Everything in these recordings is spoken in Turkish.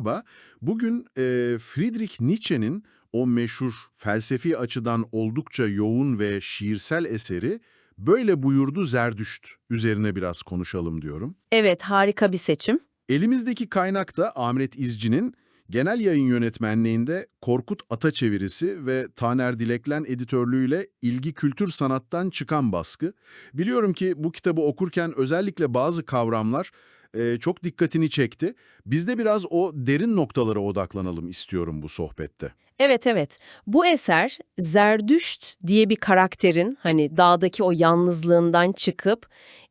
merhaba. Bugün e, Friedrich Nietzsche'nin o meşhur felsefi açıdan oldukça yoğun ve şiirsel eseri Böyle buyurdu Zerdüşt üzerine biraz konuşalım diyorum. Evet, harika bir seçim. Elimizdeki kaynak da Ahmet İzci'nin genel yayın yönetmenliğinde Korkut Ata çevirisi ve Taner Dileklen editörlüğüyle İlgi Kültür Sanat'tan çıkan baskı. Biliyorum ki bu kitabı okurken özellikle bazı kavramlar e, çok dikkatini çekti. Biz de biraz o derin noktalara odaklanalım istiyorum bu sohbette. Evet evet. Bu eser Zerdüşt diye bir karakterin hani dağdaki o yalnızlığından çıkıp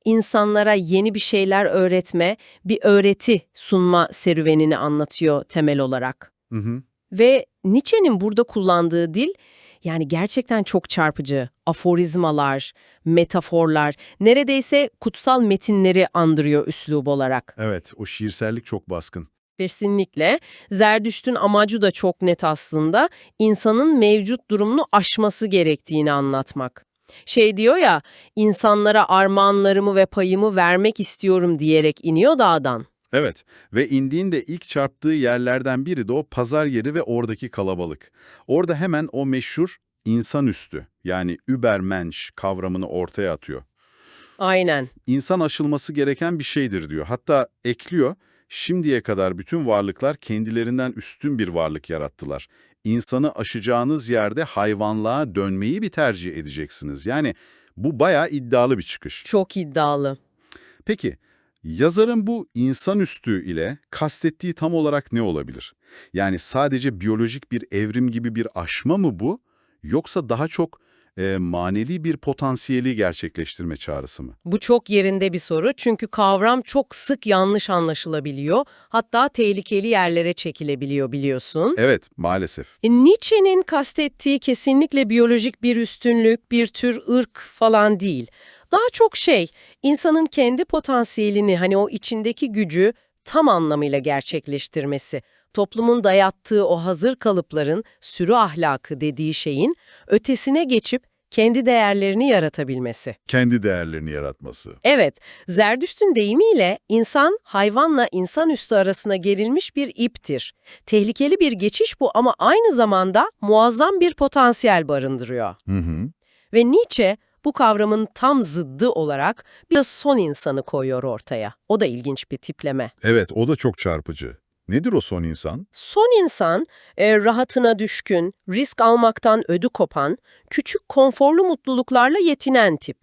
insanlara yeni bir şeyler öğretme, bir öğreti sunma serüvenini anlatıyor temel olarak. Hı hı. Ve Nietzsche'nin burada kullandığı dil yani gerçekten çok çarpıcı. Aforizmalar, metaforlar, neredeyse kutsal metinleri andırıyor üslub olarak. Evet, o şiirsellik çok baskın. Kesinlikle. Zerdüşt'ün amacı da çok net aslında. İnsanın mevcut durumunu aşması gerektiğini anlatmak. Şey diyor ya, insanlara armağanlarımı ve payımı vermek istiyorum diyerek iniyor dağdan. Evet ve indiğinde ilk çarptığı yerlerden biri de o pazar yeri ve oradaki kalabalık. Orada hemen o meşhur insanüstü yani Übermensch kavramını ortaya atıyor. Aynen. İnsan aşılması gereken bir şeydir diyor. Hatta ekliyor, şimdiye kadar bütün varlıklar kendilerinden üstün bir varlık yarattılar. İnsanı aşacağınız yerde hayvanlığa dönmeyi bir tercih edeceksiniz. Yani bu bayağı iddialı bir çıkış. Çok iddialı. Peki, yazarın bu insanüstü ile kastettiği tam olarak ne olabilir? Yani sadece biyolojik bir evrim gibi bir aşma mı bu? Yoksa daha çok e, manevi bir potansiyeli gerçekleştirme çağrısı mı? Bu çok yerinde bir soru çünkü kavram çok sık yanlış anlaşılabiliyor. Hatta tehlikeli yerlere çekilebiliyor biliyorsun. Evet, maalesef. E, Nietzsche'nin kastettiği kesinlikle biyolojik bir üstünlük, bir tür ırk falan değil. Daha çok şey, insanın kendi potansiyelini, hani o içindeki gücü tam anlamıyla gerçekleştirmesi. Toplumun dayattığı o hazır kalıpların sürü ahlakı dediği şeyin ötesine geçip kendi değerlerini yaratabilmesi. Kendi değerlerini yaratması. Evet, Zerdüşt'ün deyimiyle insan hayvanla insanüstü arasına gerilmiş bir iptir. Tehlikeli bir geçiş bu ama aynı zamanda muazzam bir potansiyel barındırıyor. Hı hı. Ve Nietzsche bu kavramın tam zıddı olarak bir de son insanı koyuyor ortaya. O da ilginç bir tipleme. Evet, o da çok çarpıcı. Nedir o son insan? Son insan, e, rahatına düşkün, risk almaktan ödü kopan, küçük konforlu mutluluklarla yetinen tip.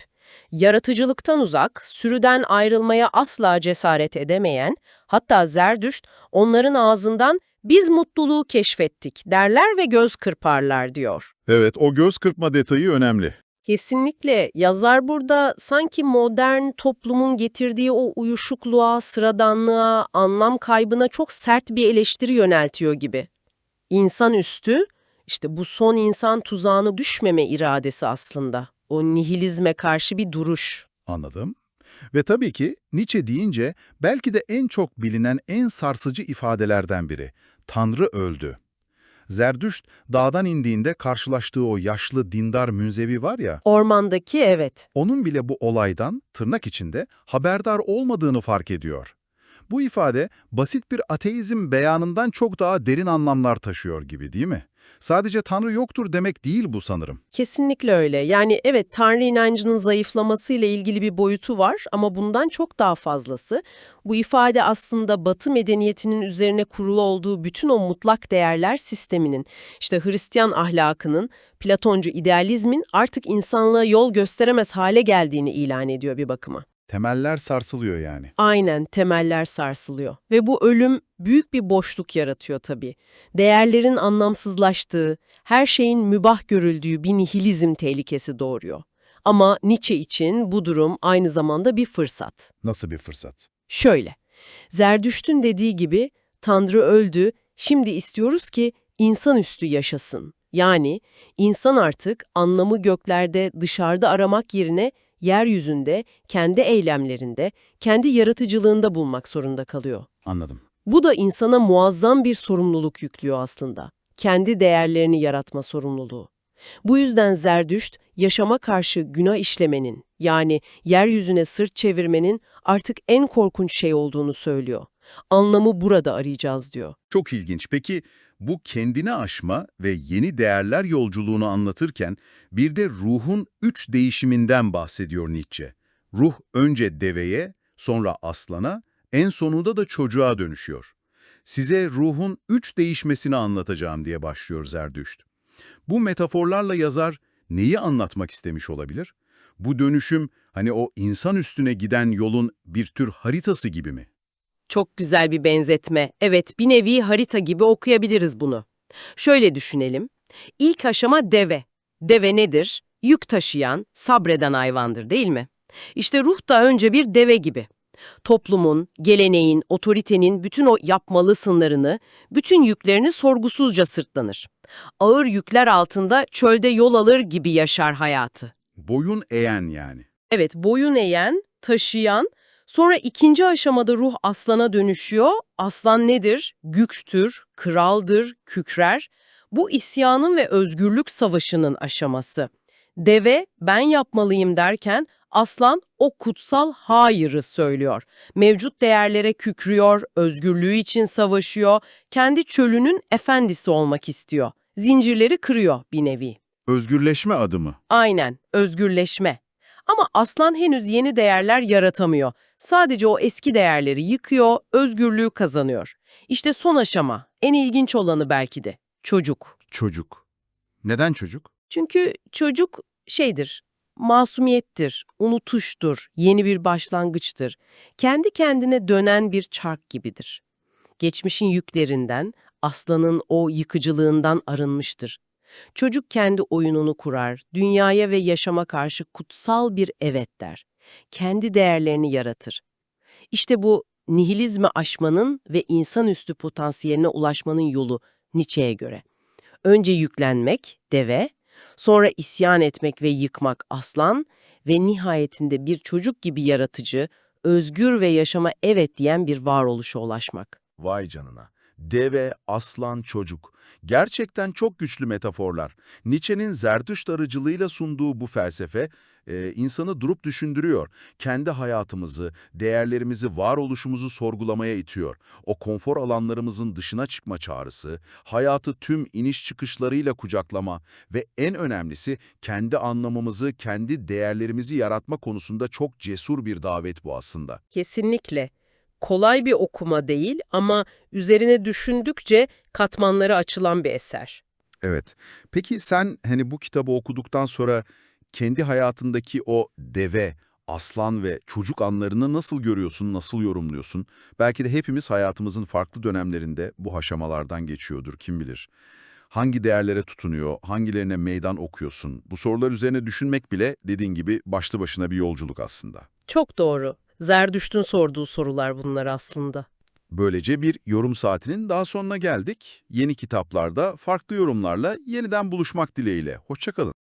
Yaratıcılıktan uzak, sürüden ayrılmaya asla cesaret edemeyen, hatta Zerdüşt onların ağzından biz mutluluğu keşfettik derler ve göz kırparlar diyor. Evet, o göz kırpma detayı önemli. Kesinlikle yazar burada sanki modern toplumun getirdiği o uyuşukluğa, sıradanlığa, anlam kaybına çok sert bir eleştiri yöneltiyor gibi. İnsanüstü, işte bu son insan tuzağına düşmeme iradesi aslında. O nihilizme karşı bir duruş. Anladım. Ve tabii ki Nietzsche deyince belki de en çok bilinen en sarsıcı ifadelerden biri. Tanrı öldü. Zerdüşt dağdan indiğinde karşılaştığı o yaşlı dindar münzevi var ya, Ormandaki evet. onun bile bu olaydan tırnak içinde haberdar olmadığını fark ediyor. Bu ifade basit bir ateizm beyanından çok daha derin anlamlar taşıyor gibi değil mi? Sadece Tanrı yoktur demek değil bu sanırım. Kesinlikle öyle. Yani evet Tanrı inancının zayıflamasıyla ilgili bir boyutu var ama bundan çok daha fazlası. Bu ifade aslında Batı medeniyetinin üzerine kurulu olduğu bütün o mutlak değerler sisteminin, işte Hristiyan ahlakının, Platoncu idealizmin artık insanlığa yol gösteremez hale geldiğini ilan ediyor bir bakıma. Temeller sarsılıyor yani. Aynen temeller sarsılıyor. Ve bu ölüm büyük bir boşluk yaratıyor tabii. Değerlerin anlamsızlaştığı, her şeyin mübah görüldüğü bir nihilizm tehlikesi doğuruyor. Ama Nietzsche için bu durum aynı zamanda bir fırsat. Nasıl bir fırsat? Şöyle, Zerdüşt'ün dediği gibi Tanrı öldü, şimdi istiyoruz ki insanüstü yaşasın. Yani insan artık anlamı göklerde, dışarıda aramak yerine yeryüzünde, kendi eylemlerinde, kendi yaratıcılığında bulmak zorunda kalıyor. Anladım. Bu da insana muazzam bir sorumluluk yüklüyor aslında. Kendi değerlerini yaratma sorumluluğu. Bu yüzden Zerdüşt, yaşama karşı günah işlemenin, yani yeryüzüne sırt çevirmenin artık en korkunç şey olduğunu söylüyor. Anlamı burada arayacağız diyor. Çok ilginç. Peki bu kendini aşma ve yeni değerler yolculuğunu anlatırken bir de ruhun üç değişiminden bahsediyor Nietzsche. Ruh önce deveye, sonra aslana, en sonunda da çocuğa dönüşüyor. Size ruhun üç değişmesini anlatacağım diye başlıyor Zerdüşt. Bu metaforlarla yazar neyi anlatmak istemiş olabilir? Bu dönüşüm hani o insan üstüne giden yolun bir tür haritası gibi mi? Çok güzel bir benzetme. Evet, bir nevi harita gibi okuyabiliriz bunu. Şöyle düşünelim. İlk aşama deve. Deve nedir? Yük taşıyan, sabreden hayvandır değil mi? İşte ruh da önce bir deve gibi. Toplumun, geleneğin, otoritenin bütün o yapmalı sınırını, bütün yüklerini sorgusuzca sırtlanır. Ağır yükler altında çölde yol alır gibi yaşar hayatı. Boyun eğen yani. Evet, boyun eğen, taşıyan, sonra ikinci aşamada ruh aslana dönüşüyor. Aslan nedir? Güçtür, kraldır, kükrer. Bu isyanın ve özgürlük savaşının aşaması. Deve, ben yapmalıyım derken aslan o kutsal hayırı söylüyor. Mevcut değerlere kükrüyor, özgürlüğü için savaşıyor, kendi çölünün efendisi olmak istiyor. Zincirleri kırıyor bir nevi. Özgürleşme adımı. Aynen, özgürleşme. Ama aslan henüz yeni değerler yaratamıyor. Sadece o eski değerleri yıkıyor, özgürlüğü kazanıyor. İşte son aşama, en ilginç olanı belki de, çocuk. Çocuk. Neden çocuk? Çünkü çocuk şeydir, masumiyettir, unutuştur, yeni bir başlangıçtır. Kendi kendine dönen bir çark gibidir. Geçmişin yüklerinden, aslanın o yıkıcılığından arınmıştır. Çocuk kendi oyununu kurar, dünyaya ve yaşama karşı kutsal bir evet der. Kendi değerlerini yaratır. İşte bu nihilizmi aşmanın ve insanüstü potansiyeline ulaşmanın yolu Nietzsche'ye göre. Önce yüklenmek, deve, sonra isyan etmek ve yıkmak aslan ve nihayetinde bir çocuk gibi yaratıcı, özgür ve yaşama evet diyen bir varoluşa ulaşmak. Vay canına. Deve, aslan, çocuk. Gerçekten çok güçlü metaforlar. Nietzsche'nin Zerdüşt aracılığıyla sunduğu bu felsefe e, insanı durup düşündürüyor. Kendi hayatımızı, değerlerimizi, varoluşumuzu sorgulamaya itiyor. O konfor alanlarımızın dışına çıkma çağrısı, hayatı tüm iniş çıkışlarıyla kucaklama ve en önemlisi kendi anlamımızı, kendi değerlerimizi yaratma konusunda çok cesur bir davet bu aslında. Kesinlikle. Kolay bir okuma değil ama üzerine düşündükçe katmanları açılan bir eser. Evet. Peki sen hani bu kitabı okuduktan sonra kendi hayatındaki o deve, aslan ve çocuk anlarını nasıl görüyorsun, nasıl yorumluyorsun? Belki de hepimiz hayatımızın farklı dönemlerinde bu aşamalardan geçiyordur, kim bilir. Hangi değerlere tutunuyor, hangilerine meydan okuyorsun? Bu sorular üzerine düşünmek bile dediğin gibi başlı başına bir yolculuk aslında. Çok doğru. Zerdüşt'ün sorduğu sorular bunlar aslında. Böylece bir yorum saatinin daha sonuna geldik. Yeni kitaplarda farklı yorumlarla yeniden buluşmak dileğiyle. Hoşçakalın.